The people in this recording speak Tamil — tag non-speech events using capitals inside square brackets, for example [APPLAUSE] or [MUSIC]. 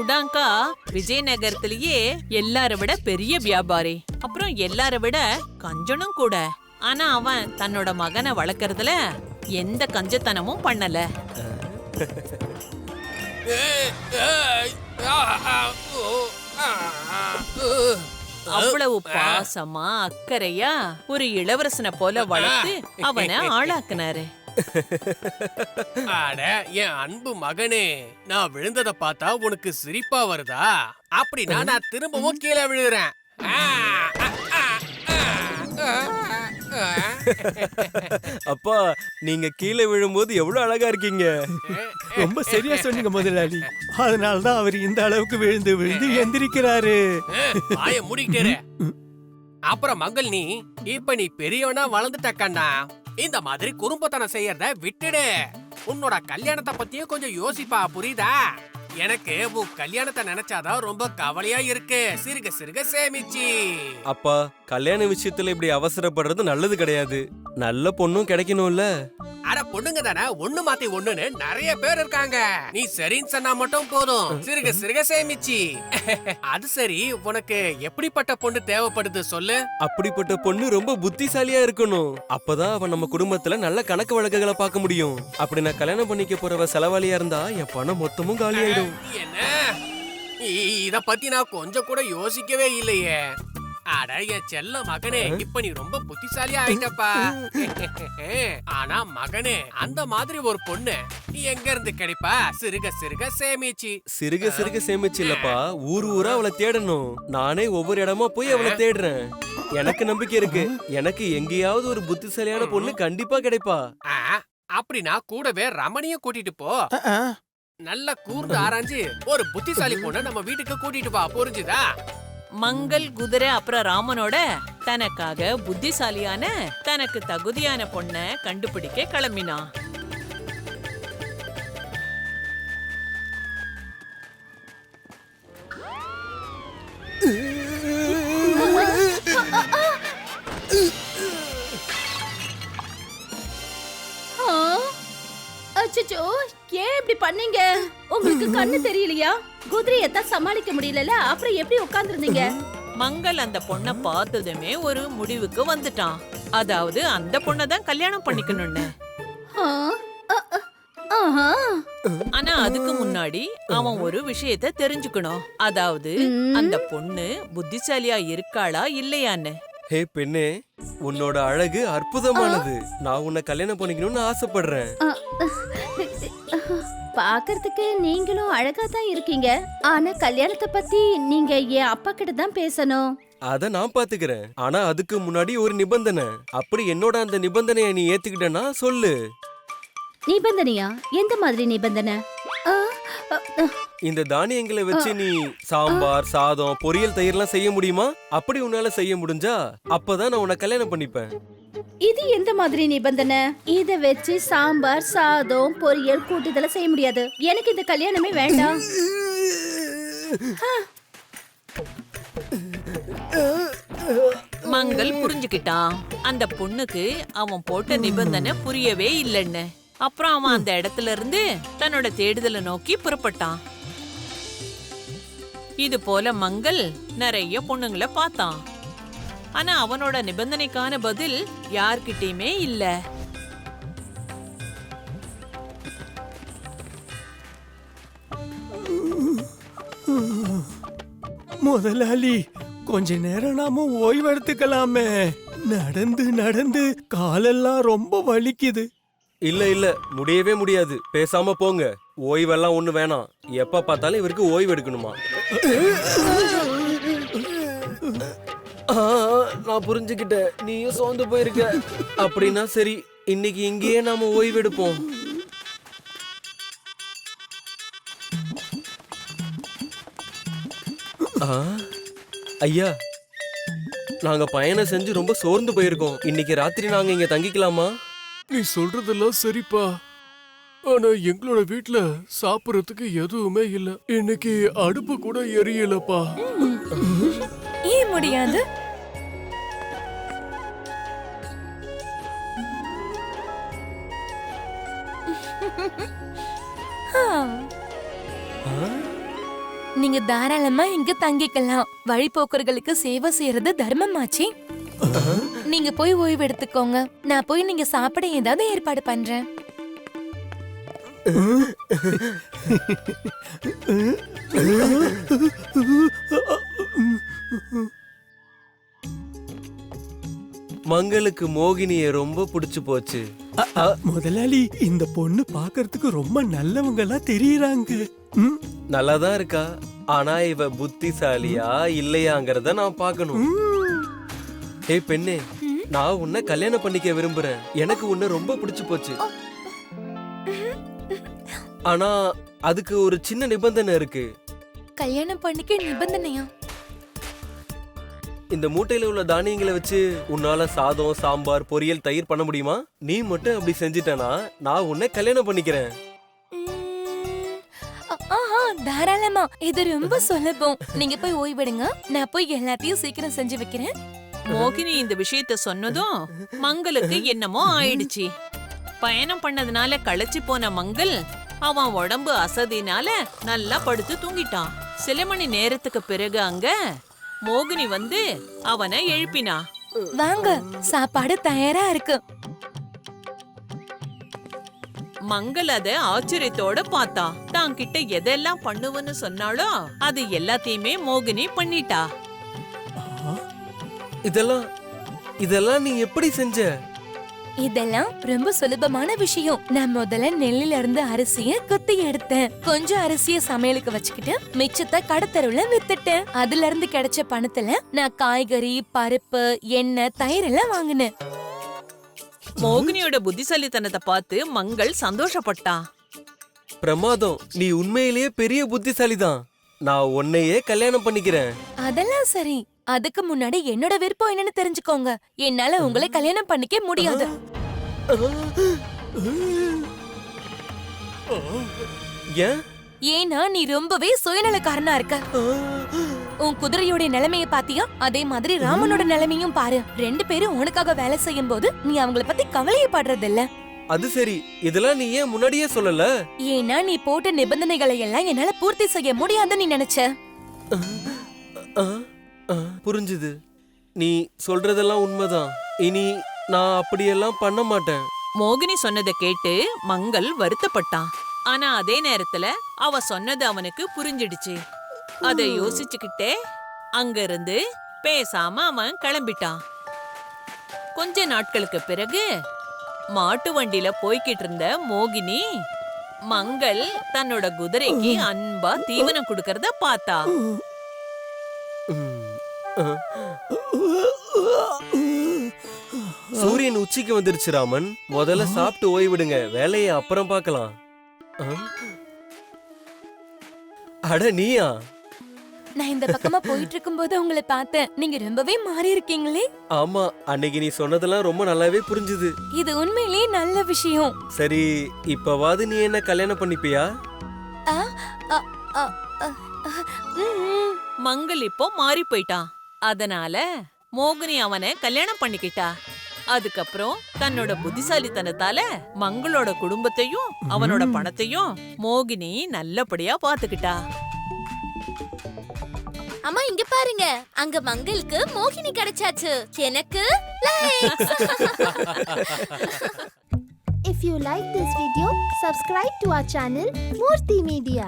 உடாங்கா விஜயநகரத்திலேயே எல்லார விட பெரிய வியாபாரி. அப்புறம் எல்லார விட கஞ்சனும் கூட. ஆனா அவன் தன்னோட மகனை வளர்க்கறதுல எந்த கஞ்சத்தனமும் பண்ணல. அவ்வளவு பாசமா அக்கறையா ஒரு இளவரசனை போல வளர்த்து அவனை ஆளாக்குனாரு. அட என் அன்பு மகனே நான் விழுந்தத பார்த்தா உனக்கு சிரிப்பா வருதா? அப்படின்னா நான் திரும்பவும் கீழே விழுறேன் ஆ. அப்பா நீங்க கீழே விழும்போது எவ்வளவு அழகா இருக்கீங்க. ரொம்ப சரியா சொன்னீங்க முதலாளி. அதனால தான் அவர் இந்த அளவுக்கு விழுந்து விழுந்து எந்திரிக்கிறாரு. வாய மூடிக்கிட்டே அப்புறம் மங்கள் நீ இப்ப நீ பெரியவனா வளர்ந்துட்ட கண்ணா. இந்த மாதிரி குறும்பத்தனம் செய்யறத விட்டுடு. உன்னோட கல்யாணத்தை பத்தியும் கொஞ்சம் யோசிப்பா புரியுதா? எனக்கு உன் கல்யாணத்தை நினைச்சாதான் ரொம்ப கவலையா இருக்கு. சிறுக சிறுக சேமிச்சு. அப்பா கல்யாண விஷயத்துல இப்படி அவசரப்படுறது நல்லது கிடையாது. நல்ல பொண்ணும் கிடைக்கணும்ல. அட பொண்ணுங்க தானே? ஒண்ணு மாத்தி ஒண்ணுன்னு நிறைய பேர் இருக்காங்க. நீ சரின்னு சொன்னா மட்டும் போதும். சிறுக சிறுக சேமிச்சு. அது சரி உனக்கு எப்படிப்பட்ட பொண்ணு தேவைப்படுது சொல்லு. அப்படிப்பட்ட பொண்ணு ரொம்ப புத்திசாலியா இருக்கணும். அப்பதான் அவன் நம்ம குடும்பத்துல நல்ல கணக்கு வழக்குகளை பார்க்க முடியும். அப்படி நான் கல்யாணம் பண்ணிக்க போறவ செலவாளியா இருந்தா என் பணம் மொத்தமும் காலியாயிடும். என்ன? இத பத்தி நான் கொஞ்சம் கூட யோசிக்கவே இல்லையே. அட என் செல்ல மகனே இப்ப நீ ரொம்ப புத்திசாலியா ஆயிட்டப்பா. [LAUGHS] ஆனா மகனே அந்த மாதிரி ஒரு பொண்ணு நீ எங்க இருந்து கிடைப்பா? சிறுக சிறுக சேமிச்சு. சிறுக சிறுக சேமிச்சு இல்லப்பா. ஊர் ஊரா அவளை தேடணும். நானே ஒவ்வொரு இடமா போய் அவளை தேடுறேன். எனக்கு நம்பிக்கை இருக்கு. எனக்கு எங்கேயாவது ஒரு புத்திசாலியான பொண்ணு கண்டிப்பா கிடைப்பா. அப்படின்னா கூடவே ரமணியும் கூட்டிட்டு போ. நல்லா கூர்ந்து ஆராய்ஞ்சு ஒரு புத்திசாலி பொண்ண நம்ம வீட்டுக்கு கூட்டிட்டு வா. புரிஞ்சுதா? மங்கள் குதிரை அப்புறம் ராமனோட தனக்காக புத்திசாலியான தனக்கு தகுதியான பொண்ண கண்டுபிடிக்க கிளம்பினான் அச்சோ ஏன் இப்படி பண்ணீங்க? உங்களுக்கு கண்ணு தெரியலையா? குதிரையத்தான் சமாளிக்க முடியலல அப்புறம் எப்படி உட்கார்ந்திருந்தீங்க? மங்கள் அந்த பொண்ண பார்த்ததுமே ஒரு முடிவுக்கு வந்துட்டான். அதாவது அந்த பொண்ணை தான் கல்யாணம் பண்ணிக்கணும்னு. ஆ? அ, அ, ஆஹா. ஆனா அதுக்கு முன்னாடி அவன் ஒரு விஷயத்த தெரிஞ்சுக்கணும். அதாவது ம். அந்த பொண்ணு புத்திசாலியா இருக்காளா இல்லையான்னு. ஹே பெண்ணே உன்னோட அழகு அற்புதமானது. நான் உன்னை கல்யாணம் பண்ணிக்கணும்னு ஆசைப்படுறேன். அ, பாக்கறதுக்கு நீங்களும் அழகா தான் இருக்கீங்க. ஆனா கல்யாணத்தை பத்தி நீங்க என் அப்பா கிட்ட தான் பேசணும். அத நான் பாத்துக்கிறேன். ஆனா அதுக்கு முன்னாடி ஒரு நிபந்தனை. அப்படி என்னோட அந்த நிபந்தனையை நீ ஏத்துக்கிட்டனா சொல்லு. நிபந்தனையா? எந்த மாதிரி நிபந்தனை? ஆ, அ, அ, இந்த தானியங்களை வச்சு நீ சாம்பார் சாதம் பொரியல் தயிர்லாம் செய்ய முடியுமா? அப்படி உன்னால செய்ய முடிஞ்சா அப்பதான் நான் உன்னை கல்யாணம் பண்ணிப்பேன். இது எந்த மாதிரி நிபந்தனை? இத வச்சு சாம்பார் சாதம் பொரியல் கூட்டுதல செய்ய முடியாது. எனக்கு இந்த கல்யாணமே வேண்டாம். மங்கள் புரிஞ்சுக்கிட்டான் அந்த பொண்ணுக்கு அவன் போட்ட நிபந்தனை புரியவே இல்லைன்னு. அப்புறம் அவன் அந்த இடத்துல இருந்து தன்னோட தேடுதலை நோக்கி புறப்பட்டான். இது போல மங்கள் நிறைய பொண்ணுங்களை பார்த்தான். ஆனா அவனோட நிபந்தனைக்கான பதில் யார்கிட்டயுமே இல்ல. முதலாளி கொஞ்ச நேரம் நாம ஓய்வு எடுத்துக்கலாமே. நடந்து நடந்து காலெல்லாம் ரொம்ப வலிக்குது. இல்ல இல்ல முடியவே முடியாது. பேசாம போங்க. ஓய்வெல்லாம் ஒண்ணு வேணாம். எப்ப பார்த்தாலும் இவருக்கு ஓய்வு எடுக்கணுமா? நான் புரிஞ்சுக்கிட்டேன். நீயும் சோர்ந்து போயிருக்க. அப்படின்னா சரி இன்னைக்கு இங்கேயே நாம ஓய்வு எடுப்போம் ஆ, ஐயா நாங்க பயணம் செஞ்சு ரொம்ப சோர்ந்து போயிருக்கோம். இன்னைக்கு ராத்திரி நாங்க இங்க தங்கிக்கலாமா? நீ சொல்றதெல்லாம் சரிப்பா. ஆனா எங்களோட வீட்ல சாப்பிடறதுக்கு எதுவுமே இல்ல. இன்னைக்கு அடுப்பு கூட எரியலப்பா. ஏன் முடியாது? நீங்க தாராளமா இங்க தங்கிக்கலாம். வழிபோக்கர்களுக்கு சேவை செய்யறது தர்மமாச்சே. நீங்க போய் ஓய்வு எடுத்துக்கோங்க. நான் போய் நீங்க சாப்பிட ஏதாவது ஏற்பாடு பண்றேன். [LAUGHS] மங்களுக்கு மோகினிய ரொம்ப பிடிச்சு போச்சு. முதலாளி இந்த பொண்ணு பாக்குறதுக்கு ரொம்ப நல்லவங்களா தெரியறாங்க. நல்லாதான் இருக்கா? ஆனா இவ புத்திசாலியா இல்லையாங்கிறத நான் பார்க்கணும் ஏய் பெண்ணே நான் உன்னை கல்யாணம் பண்ணிக்க விரும்புறேன். எனக்கு உன்னை ரொம்ப பிடிச்சு போச்சு. ஆனா அதுக்கு ஒரு சின்ன நிபந்தனை இருக்கு. கல்யாணம் பண்ணிக்க நிபந்தனையா? இந்த மூட்டையில உள்ள தானியங்களை வச்சு உன்னால சாதம் சாம்பார் பொரியல் தயிர் பண்ண முடியுமா? நீ மட்டும் அப்படி செஞ்சிட்டனா நான் உன்னை கல்யாணம் பண்ணிக்கிறேன். தாராளமா. இது ரொம்ப சுலபம். நீங்க போய் ஓய்வெடுங்க நான் போய் எல்லாத்தையும் சீக்கிரம் செஞ்சு வைக்கிறேன். மோகினி இந்த விஷயத்த சொன்னதும் மங்களுக்கு என்னமோ ஆயிடுச்சு. பயணம் பண்ணதுனால களைச்சு போன மங்கள் அவன் உடம்பு அசதினால நல்லா படுத்து தூங்கிட்டான். சில மணி நேரத்துக்கு பிறகு அங்க மோகினி வந்து அவனை எழுப்பினா. வாங்க சாப்பாடு தயாரா இருக்கு. மங்கள் அத ஆச்சரியத்தோட பார்த்தா. தான் கிட்ட எதெல்லாம் பண்ணுவன்னு சொன்னாலோ அது எல்லாத்தையுமே மோகினி பண்ணிட்டா. இதெல்லாம் இதெல்லாம் நீ எப்படி செஞ்ச? இதெல்லாம் ரொம்ப சுலபமான விஷயம். நான் முதல்ல நெல்லில இருந்து அரிசிய குத்தி எடுத்தேன். கொஞ்சம் அரிசிய சமையலுக்கு வச்சுக்கிட்டு மிச்சத்தை கடத்தருவுல வித்துட்டேன். அதுல இருந்து கிடைச்ச பணத்துல நான் காய்கறி பருப்பு எண்ணெய் தயிர் எல்லாம் வாங்கினேன். மோகினியோட புத்திசாலித்தனத்தை பார்த்து மங்கள் சந்தோஷப்பட்டான் பிரமாதம். நீ உண்மையிலேயே பெரிய புத்திசாலிதான். நான் உன்னையே கல்யாணம் பண்ணிக்கிறேன். அதெல்லாம் சரி. அதுக்கு முன்னாடி என்னோட விருப்பம் என்னன்னு தெரிஞ்சுக்கோங்க. என்னால உங்களை கல்யாணம் பண்ணிக்க முடியாது. ஏன்? ஏன்னா நீ ரொம்பவே சுயநலக்காரனா இருக்க. உன் குதிரையோட நிலைமைய பாத்தியா? அதே மாதிரி ராமனோட நிலைமையும் பாரு. ரெண்டு பேரும் உனக்காக வேலை செய்யும் போது நீ அவங்கள பத்தி கவலையே படுறது இல்ல அது சரி. இதெல்லாம் நீ ஏன் முன்னாடியே சொல்லல? ஏன்னா நீ போட்ட நிபந்தனைகளை எல்லாம் என்னால பூர்த்தி செய்ய முடியாதுன்னு நீ நினைச்ச. புரிஞ்சுது. நீ சொல்றதெல்லாம் உண்மைதான். இனி நான் அப்படியெல்லாம் பண்ண மாட்டேன். மோகினி சொன்னதை கேட்டு மங்கள் வருத்தப்பட்டான். ஆனா அதே நேரத்துல அவ சொன்னது அவனுக்கு புரிஞ்சிடுச்சு. அதை யோசிச்சுக்கிட்டே அங்கிருந்து பேசாம அவன் கிளம்பிட்டான். கொஞ்ச நாட்களுக்கு பிறகு மாட்டு வண்டியில போய்கிட்டு இருந்த மோகினி மங்கள் தன்னோட குதிரைக்கு அன்பா தீவனம் கொடுக்கறத பார்த்தா. சூரியன் உச்சிக்கு வந்துருச்சு ராமன். முதல்ல சாப்பிட்டு ஓய்விடுங்க. வேலையை அப்புறம் பார்க்கலாம்? அட நீயா? நான் இந்த பக்கமா போயிட்டு இருக்கும்போது உங்களை பார்த்தேன். நீங்க ரொம்பவே மாறி இருக்கீங்களே. ஆமா அன்னைக்கு நீ சொன்னதெல்லாம் ரொம்ப நல்லாவே புரிஞ்சுது. இது உண்மையிலேயே நல்ல விஷயம். சரி இப்பவாது நீ என்ன கல்யாணம் பண்ணிப்பியா. மங்கள் இப்போ மாறி போயிட்டான். அதனால மோகினி அவனை கல்யாணம் பண்ணிக்கிட்டா. அதுக்கப்புறம் தன்னோட புத்திசாலித்தனத்தால மங்களோட குடும்பத்தையும் அவனோட பணத்தையும் மோகினி நல்லபடியா பாத்துக்கிட்டா. அம்மா இங்க பாருங்க. அங்க மங்களுக்கு மோகினி கிடைச்சாச்சு. எனக்கு If you like this video, subscribe to our channel Murthy Media.